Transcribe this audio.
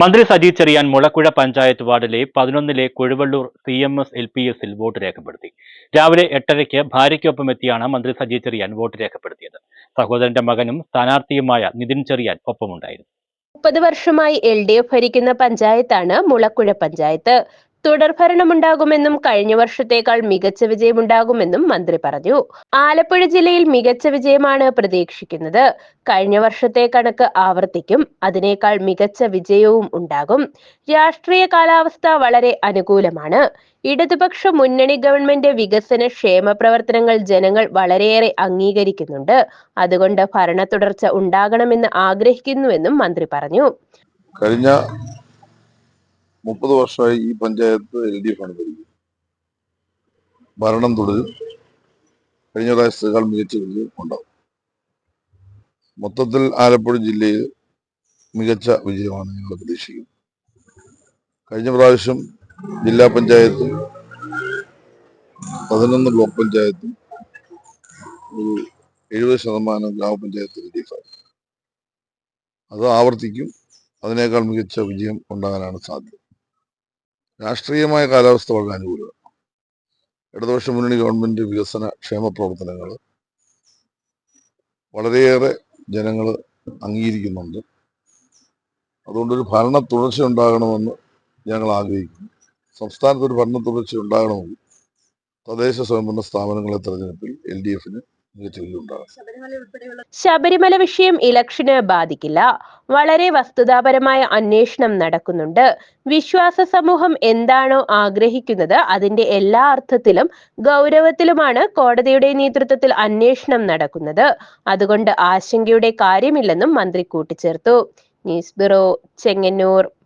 മന്ത്രി സജി ചെറിയാൻ മുളക്കുഴ പഞ്ചായത്ത് വാർഡിലെ പതിനൊന്നിലെ Kozhuvallur C M S L P എസിൽ വോട്ട് രേഖപ്പെടുത്തി. രാവിലെ എട്ടരയ്ക്ക് ഭാര്യയ്ക്കൊപ്പം എത്തിയാണ് മന്ത്രി സജി ചെറിയാൻ വോട്ട് രേഖപ്പെടുത്തിയത്. സഹോദരന്റെ മകനും സ്ഥാനാർത്ഥിയുമായ നിതിൻ ചെറിയാൻ ഒപ്പമുണ്ടായിരുന്നു. മുപ്പത് വർഷമായി എൽ ഡി എഫ് ഭരിക്കുന്ന പഞ്ചായത്താണ് മുളക്കുഴ പഞ്ചായത്ത്. തുടർഭരണമുണ്ടാകുമെന്നും കഴിഞ്ഞ വർഷത്തേക്കാൾ മികച്ച വിജയമുണ്ടാകുമെന്നും മന്ത്രി പറഞ്ഞു. ആലപ്പുഴ ജില്ലയിൽ മികച്ച വിജയമാണ് പ്രതീക്ഷിക്കുന്നത്. കഴിഞ്ഞ വർഷത്തെ കണക്ക് ആവർത്തിക്കും. അതിനേക്കാൾ മികച്ച വിജയവും ഉണ്ടാകും. രാഷ്ട്രീയ കാലാവസ്ഥ വളരെ അനുകൂലമാണ്. ഇടതുപക്ഷ മുന്നണി ഗവൺമെന്റ് വികസന ക്ഷേമ പ്രവർത്തനങ്ങൾ ജനങ്ങൾ വളരെയേറെ അംഗീകരിക്കുന്നുണ്ട്. അതുകൊണ്ട് ഭരണ തുടർച്ച ഉണ്ടാകണമെന്ന് ആഗ്രഹിക്കുന്നുവെന്നും മന്ത്രി പറഞ്ഞു. കഴിഞ്ഞ മുപ്പത് വർഷമായി ഈ പഞ്ചായത്ത് എൽ ഡി എഫ് ആണ് ഭരിക്കുന്നത്. ഭരണം തുടരും. കഴിഞ്ഞ പ്രാവശ്യത്തേക്കാൾ മികച്ച വിജയം ഉണ്ടാവും. മൊത്തത്തിൽ ആലപ്പുഴ ജില്ലയിൽ മികച്ച വിജയമാണ് ഞങ്ങൾ പ്രതീക്ഷിക്കുന്നത് കഴിഞ്ഞ പ്രാവശ്യം ജില്ലാ പഞ്ചായത്തും പതിനൊന്ന് ബ്ലോക്ക് പഞ്ചായത്തും ഒരു എഴുപത് ശതമാനം ഗ്രാമപഞ്ചായത്ത് ആണ് അത് ആവർത്തിക്കും. അതിനേക്കാൾ മികച്ച വിജയം ഉണ്ടാകാനാണ് സാധ്യത. രാഷ്ട്രീയമായ കാലാവസ്ഥ വളരെ അനുകൂലമാണ്. ഇടതുപക്ഷ മുന്നണി ഗവൺമെന്റ് വികസന ക്ഷേമ പ്രവർത്തനങ്ങൾ വളരെയേറെ ജനങ്ങൾ അംഗീകരിക്കുന്നുണ്ട്. അതുകൊണ്ടൊരു ഭരണ തുടർച്ച ഉണ്ടാകണമെന്ന് ഞങ്ങൾ ആഗ്രഹിക്കുന്നു. സംസ്ഥാനത്തൊരു ഭരണ തുടർച്ച ഉണ്ടാകണമെങ്കിൽ തദ്ദേശ സ്വയംഭരണ സ്ഥാപനങ്ങളെ തെരഞ്ഞെടുപ്പിൽ എൽ ഡി എഫിന് ശബരിമല വിഷയം ഇലക്ഷന് ബാധിക്കില്ല. വളരെ വസ്തുതാപരമായ അന്വേഷണം നടക്കുന്നുണ്ട്. വിശ്വാസ സമൂഹം എന്താണോ ആഗ്രഹിക്കുന്നത് അതിന്റെ എല്ലാ അർത്ഥത്തിലും ഗൗരവത്തിലുമാണ് കോടതിയുടെ നേതൃത്വത്തിൽ അന്വേഷണം നടക്കുന്നത്. അതുകൊണ്ട് ആശങ്കയുടെ കാര്യമില്ലെന്നും മന്ത്രി കൂട്ടിച്ചേർത്തു. News bureau Chengannur.